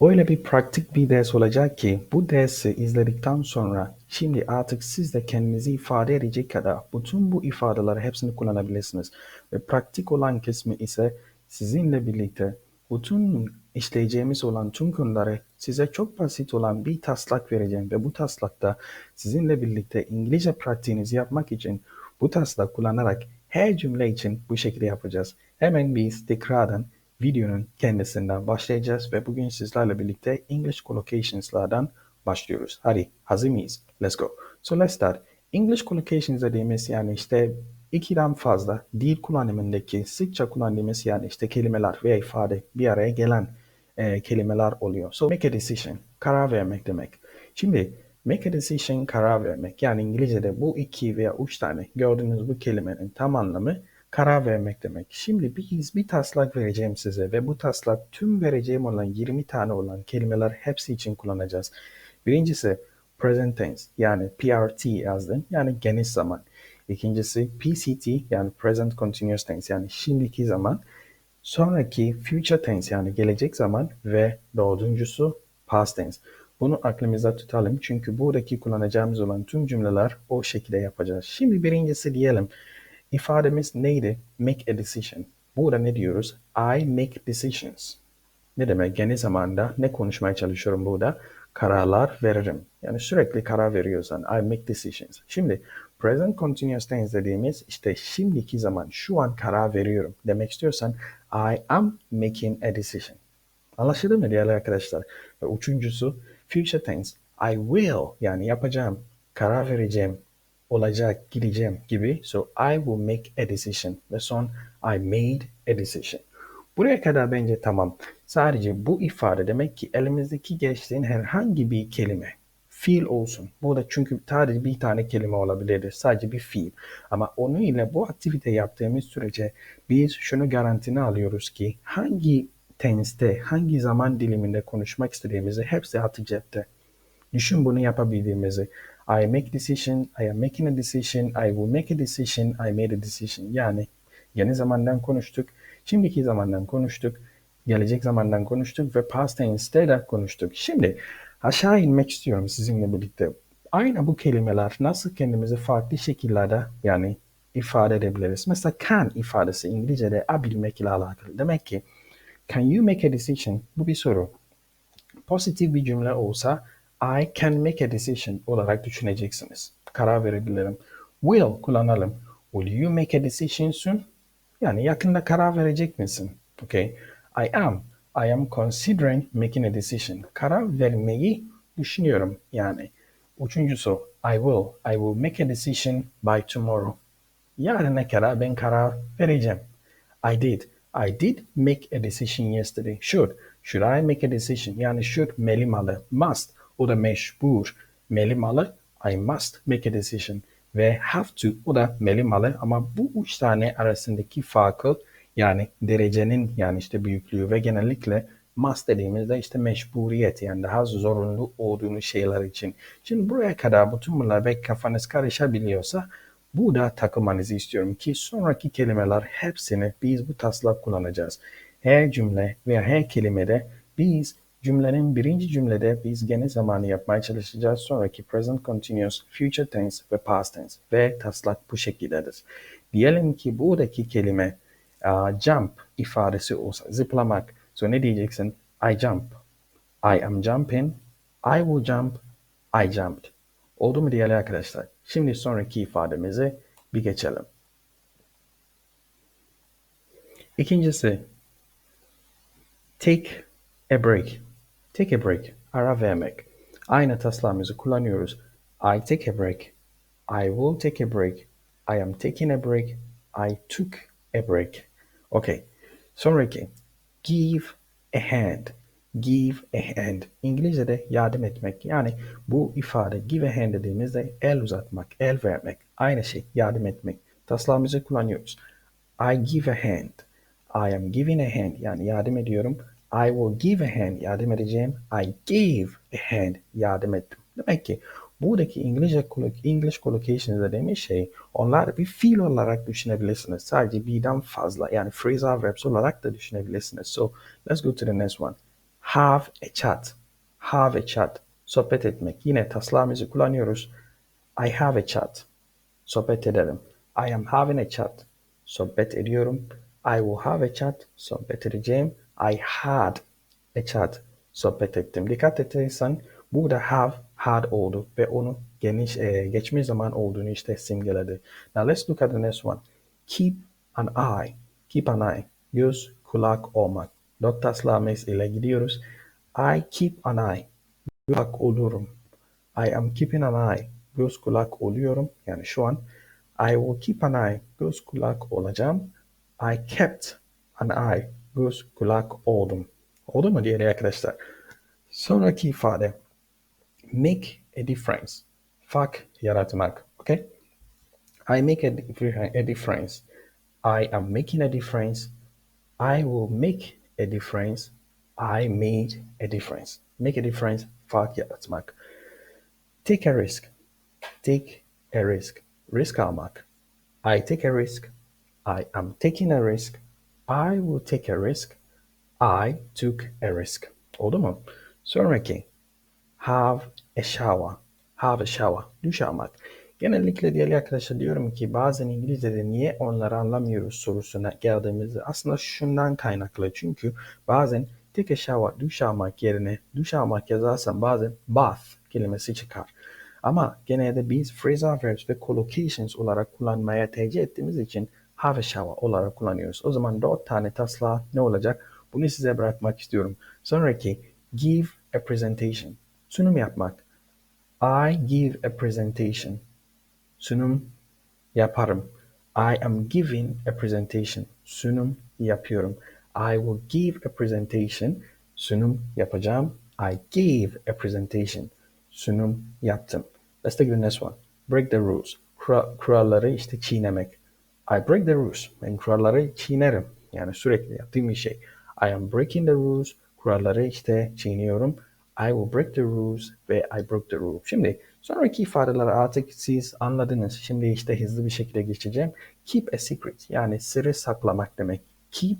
Öyle bir pratik bir ders olacak ki bu dersi izledikten sonra şimdi artık siz de kendinizi ifade edecek kadar bütün bu ifadeleri hepsini kullanabilirsiniz. Ve pratik olan kısmı ise sizinle birlikte bütün işleyeceğimiz olan tüm konuları size çok basit olan bir taslak vereceğim ve bu taslakta sizinle birlikte İngilizce pratiğinizi yapmak için bu taslak kullanarak her cümle için bu şekilde yapacağız. Hemen biz tekrardan videonun kendisinden başlayacağız ve bugün sizlerle birlikte English collocations'lardan başlıyoruz. Hadi hazır mıyız? Let's go. So let's start. English collocations dediğimiz yani işte ikiden fazla dil kullanımındaki sıkça kullandığımız yani işte kelimeler veya ifade bir araya gelen e, kelimeler oluyor. So make a decision. Karar vermek demek. Şimdi make a decision karar vermek. Yani İngilizce'de bu iki veya üç tane gördüğünüz bu kelimenin tam anlamı karar vermek demek. Şimdi biz bir taslak vereceğim size ve bu taslak tüm vereceğim olan 20 tane olan kelimeler hepsi için kullanacağız. Birincisi present tense yani PRT yazdım yani geniş zaman. İkincisi PCT yani present continuous tense yani şimdiki zaman. Sonraki future tense yani gelecek zaman ve dördüncüsü past tense. Bunu aklımızda tutalım çünkü buradaki kullanacağımız olan tüm cümleler o şekilde yapacağız. Şimdi birincisi diyelim ifademiz neydi? Make a decision. Burada ne diyoruz? I make decisions. Ne demek? Geniş zamanda ne konuşmaya çalışıyorum burada? Kararlar veririm. Yani sürekli karar veriyorsan I make decisions. Şimdi present continuous tense dediğimiz işte şimdiki zaman şu an karar veriyorum demek istiyorsan I am making a decision. Anlaşıldı mı değerli arkadaşlar? Ve üçüncüsü future tense. I will yani yapacağım, karar vereceğim, olacak, gideceğim gibi. So I will make a decision. Ve son I made a decision. Buraya kadar bence tamam. Sadece bu ifade demek ki elimizdeki geçtiğin herhangi bir kelime. Fiil olsun. Burada çünkü sadece bir tane kelime olabilir. Sadece bir fiil. Ama onu ile bu aktivite yaptığımız sürece biz şunu garantini alıyoruz ki hangi tenste, hangi zaman diliminde konuşmak istediğimizi hepsi artık cepte. Düşün bunu yapabildiğimizi. I make decision, I am making a decision, I will make a decision, I made a decision. Yani yeni zamandan konuştuk, şimdiki zamandan konuştuk, gelecek zamandan konuştuk ve past tense'de de konuştuk. Şimdi aşağı inmek istiyorum sizinle birlikte. Aynı bu kelimeler nasıl kendimizi farklı şekillerde yani ifade edebiliriz? Mesela can ifadesi İngilizce'de abilmek ile alakalı. Demek ki can you make a decision? Bu bir soru. Pozitif bir cümle olsa I can make a decision olarak düşüneceksiniz. Karar verebilirim. Will kullanalım. Will you make a decision soon? Yani yakında karar verecek misin? Okay. I am. I am considering making a decision. Karar vermeyi düşünüyorum yani. Üçüncüsü I will. I will make a decision by tomorrow. Yarına kadar ben karar vereceğim. I did. I did make a decision yesterday. Should. Should I make a decision? Yani should melimalı. Must. O da meşbur. Melimalı. I must make a decision. Ve have to. O da melimalı. Ama bu üç tane arasındaki farkı yani derecenin yani işte büyüklüğü ve genellikle must dediğimizde işte meşburiyet yani daha zorunlu olduğunu şeyler için. Şimdi buraya kadar bütün bunlar belki kafanız karışabiliyorsa bu da takılmanızı istiyorum ki sonraki kelimeler hepsini biz bu taslak kullanacağız. Her cümle veya her kelimede biz cümlenin birinci cümlede biz gene zamanı yapmaya çalışacağız. Sonraki present continuous, future tense ve past tense ve taslak bu şekildedir. Diyelim ki buradaki kelime uh, jump ifadesi olsa zıplamak. So ne diyeceksin? I jump. I am jumping. I will jump. I jumped. Oldu mu değerli arkadaşlar? Şimdi sonraki ifademize bir geçelim. İkincisi take a break. Take a break. Ara vermek. Aynı taslağımızı kullanıyoruz. I take a break. I will take a break. I am taking a break. I took a break. Okay. Sonraki give a hand. Give a hand. İngilizce'de yardım etmek. Yani bu ifade give a hand dediğimizde el uzatmak, el vermek. Aynı şey yardım etmek. Taslağımızı kullanıyoruz. I give a hand. I am giving a hand. Yani yardım ediyorum. I will give a hand. Yardım edeceğim. I gave a hand. Yardım ettim. Demek ki buradaki İngilizce English collocations dediğimiz şey onlar bir fiil olarak düşünebilirsiniz. Sadece birden fazla yani phrasal verbs olarak da düşünebilirsiniz. So let's go to the next one. Have a chat. Have a chat. Sohbet etmek. Yine taslağımızı kullanıyoruz. I have a chat. Sohbet ederim. I am having a chat. Sohbet ediyorum. I will have a chat. Sohbet edeceğim. I had a chat. Sohbet ettim. Dikkat edersen burada have, had oldu ve onu geniş, e, geçmiş zaman olduğunu işte simgeledi. Now let's look at the next one. Keep an eye. Keep an eye. Göz, kulak olmak. Dot taslağımız ile gidiyoruz. I keep an eye. Kulak olurum. I am keeping an eye. Göz kulak oluyorum. Yani şu an I will keep an eye. Göz kulak olacağım. I kept an eye. Göz kulak oldum. Oldu mu diğeri arkadaşlar? Sonraki ifade. Make a difference. Fark yaratmak. Okay? I make a, a difference. I am making a difference. I will make a difference. I made a difference. Make a difference. Fark yaratmak. Take a risk. Take a risk. Risk almak. I take a risk. I am taking a risk. I will take a risk. I took a risk. Oldu mu? Sonraki. Have a shower. Have a shower. Duş almak. Genellikle değerli arkadaşlar diyorum ki bazen İngilizce'de niye onları anlamıyoruz sorusuna geldiğimizde aslında şundan kaynaklı. Çünkü bazen take a shower duş almak yerine duş almak yazarsan bazen bath kelimesi çıkar. Ama genelde biz phrasal verbs ve collocations olarak kullanmaya tercih ettiğimiz için have a shower olarak kullanıyoruz. O zaman dört tane taslağı ne olacak? Bunu size bırakmak istiyorum. Sonraki give a presentation. Sunum yapmak. I give a presentation. Sunum yaparım. I am giving a presentation. Sunum yapıyorum. I will give a presentation. Sunum yapacağım. I gave a presentation. Sunum yaptım. Let's take the next one. Break the rules. Kura, kuralları işte çiğnemek. I break the rules. Ben kuralları çiğnerim. Yani sürekli yaptığım bir şey. I am breaking the rules. Kuralları işte çiğniyorum. I will break the rules ve I broke the rule. Şimdi sonraki ifadeler artık siz anladınız. Şimdi işte hızlı bir şekilde geçeceğim. Keep a secret yani sırrı saklamak demek. Keep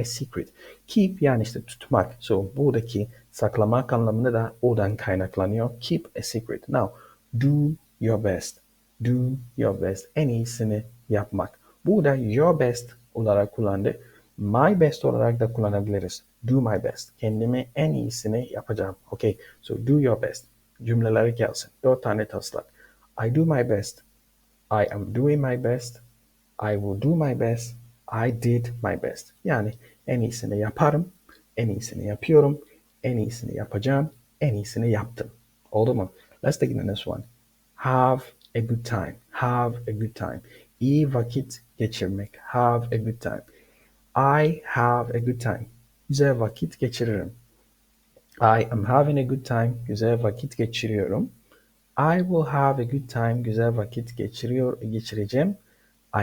a secret. Keep yani işte tutmak. So buradaki saklamak anlamında da oradan kaynaklanıyor. Keep a secret. Now do your best. Do your best. En iyisini yapmak. Burada your best olarak kullandı. My best olarak da kullanabiliriz. Do my best. Kendime en iyisini yapacağım. Okay. So do your best. Cümleleri gelsin. Dört tane taslak. I do my best. I am doing my best. I will do my best. I did my best. Yani en iyisini yaparım. En iyisini yapıyorum. En iyisini yapacağım. En iyisini yaptım. Oldu mu? Let's take the next one. Have a good time. Have a good time. İyi vakit geçirmek. Have a good time. I have a good time. Güzel vakit geçiririm. I am having a good time. Güzel vakit geçiriyorum. I will have a good time. Güzel vakit geçiriyor, geçireceğim.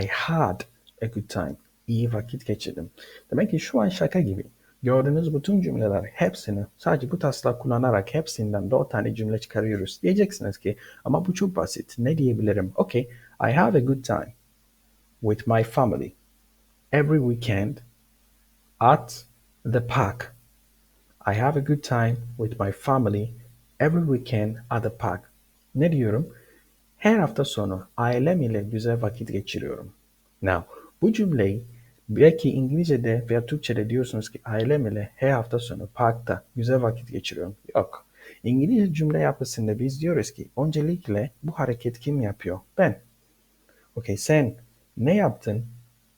I had a good time. İyi vakit geçirdim. Demek ki şu an şaka gibi. Gördüğünüz bütün cümleler hepsini sadece bu taslak kullanarak hepsinden dört tane cümle çıkarıyoruz. Diyeceksiniz ki ama bu çok basit. Ne diyebilirim? Okay, I have a good time with my family every weekend at the park. I have a good time with my family every weekend at the park. Ne diyorum? Her hafta sonu ailem ile güzel vakit geçiriyorum. Now, bu cümleyi belki İngilizce'de veya Türkçe'de diyorsunuz ki ailem ile her hafta sonu parkta güzel vakit geçiriyorum. Yok. İngilizce cümle yapısında biz diyoruz ki öncelikle bu hareket kim yapıyor? Ben. Okey sen ne yaptın?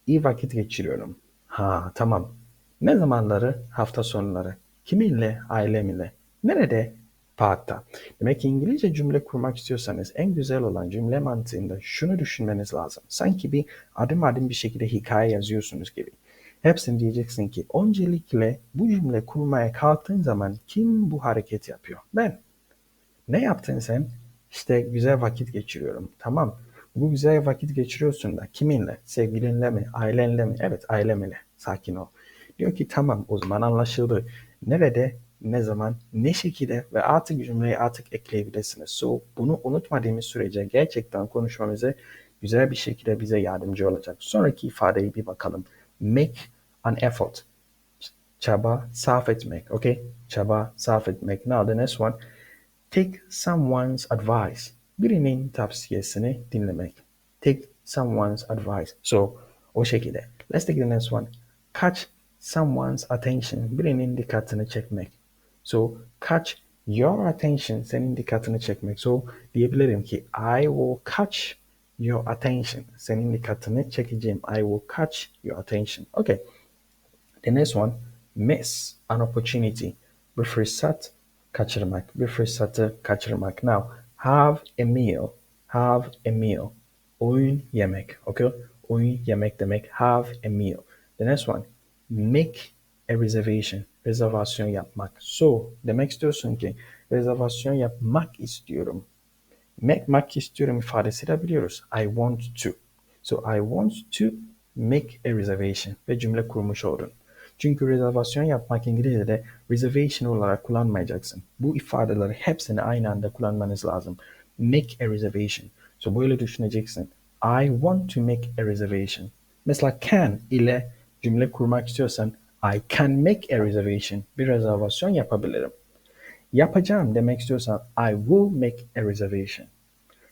İyi vakit geçiriyorum. Ha tamam. Ne zamanları? Hafta sonları. Kiminle? Ailemle. Nerede? Parkta. Demek ki İngilizce cümle kurmak istiyorsanız en güzel olan cümle mantığında şunu düşünmeniz lazım. Sanki bir adım adım bir şekilde hikaye yazıyorsunuz gibi. Hepsini diyeceksin ki öncelikle bu cümle kurmaya kalktığın zaman kim bu hareket yapıyor? Ben. Ne yaptın sen? İşte güzel vakit geçiriyorum. Tamam. Bu güzel vakit geçiriyorsun da kiminle? Sevgilinle mi? Ailenle mi? Evet ailemle. Sakin ol. Diyor ki tamam o zaman anlaşıldı. Nerede, ne zaman, ne şekilde ve artık cümleyi artık ekleyebilirsiniz. So bunu unutmadığımız sürece gerçekten konuşmamıza güzel bir şekilde bize yardımcı olacak. Sonraki ifadeyi bir bakalım. Make an effort. çaba sarf etmek. Okay? Çaba sarf etmek. Now the next one. Take someone's advice. Birinin tavsiyesini dinlemek. Take someone's advice. So o şekilde. Let's take the next one. Catch someone's attention. Birinin dikkatini çekmek. So catch your attention. Senin dikkatini çekmek. So diyebilirim ki I will catch your attention. Senin dikkatini çekeceğim. I will catch your attention. Okay. The next one, miss an opportunity. Bir fırsat kaçırmak. Bir fırsatı kaçırmak. Now, have a meal. Have a meal. Oyun yemek. Okay? Oyun yemek demek. Have a meal. The next one, make a reservation. Rezervasyon yapmak. So, demek istiyorsun ki rezervasyon yapmak istiyorum. Make istiyorum ifadesiyle biliyoruz. I want to. So I want to make a reservation ve cümle kurmuş oldun. Çünkü rezervasyon yapmak İngilizce'de reservation olarak kullanmayacaksın. Bu ifadeleri hepsini aynı anda kullanmanız lazım. Make a reservation. So böyle düşüneceksin. I want to make a reservation. Mesela can ile cümle kurmak istiyorsan I can make a reservation. Bir rezervasyon yapabilirim. Yapacağım demek istiyorsan I will make a reservation.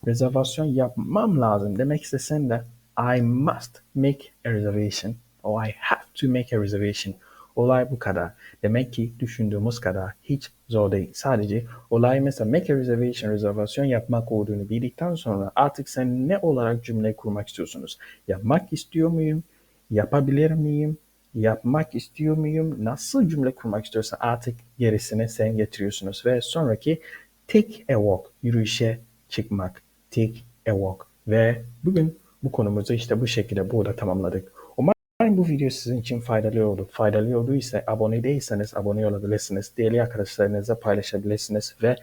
Rezervasyon yapmam lazım demek istesen de I must make a reservation or I have to make a reservation. Olay bu kadar. Demek ki düşündüğümüz kadar hiç zor değil. Sadece olay mesela make a reservation, rezervasyon yapmak olduğunu bildikten sonra artık sen ne olarak cümle kurmak istiyorsunuz? Yapmak istiyor muyum? Yapabilir miyim? Yapmak istiyor muyum? Nasıl cümle kurmak istiyorsan artık gerisini sen getiriyorsunuz. Ve sonraki take a walk, yürüyüşe çıkmak. Take a walk. Ve bugün bu konumuzu işte bu şekilde burada tamamladık. Umarım bu video sizin için faydalı oldu. Faydalı olduysa abone değilseniz abone olabilirsiniz. Diğer arkadaşlarınızla paylaşabilirsiniz ve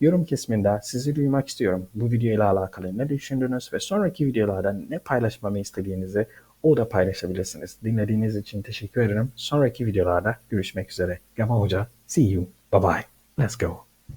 yorum kısmında sizi duymak istiyorum. Bu video ile alakalı ne düşündünüz ve sonraki videolarda ne paylaşmamı istediğinizi orada paylaşabilirsiniz. Dinlediğiniz için teşekkür ederim. Sonraki videolarda görüşmek üzere. Gama Hoca. See you. Bye bye. Let's go.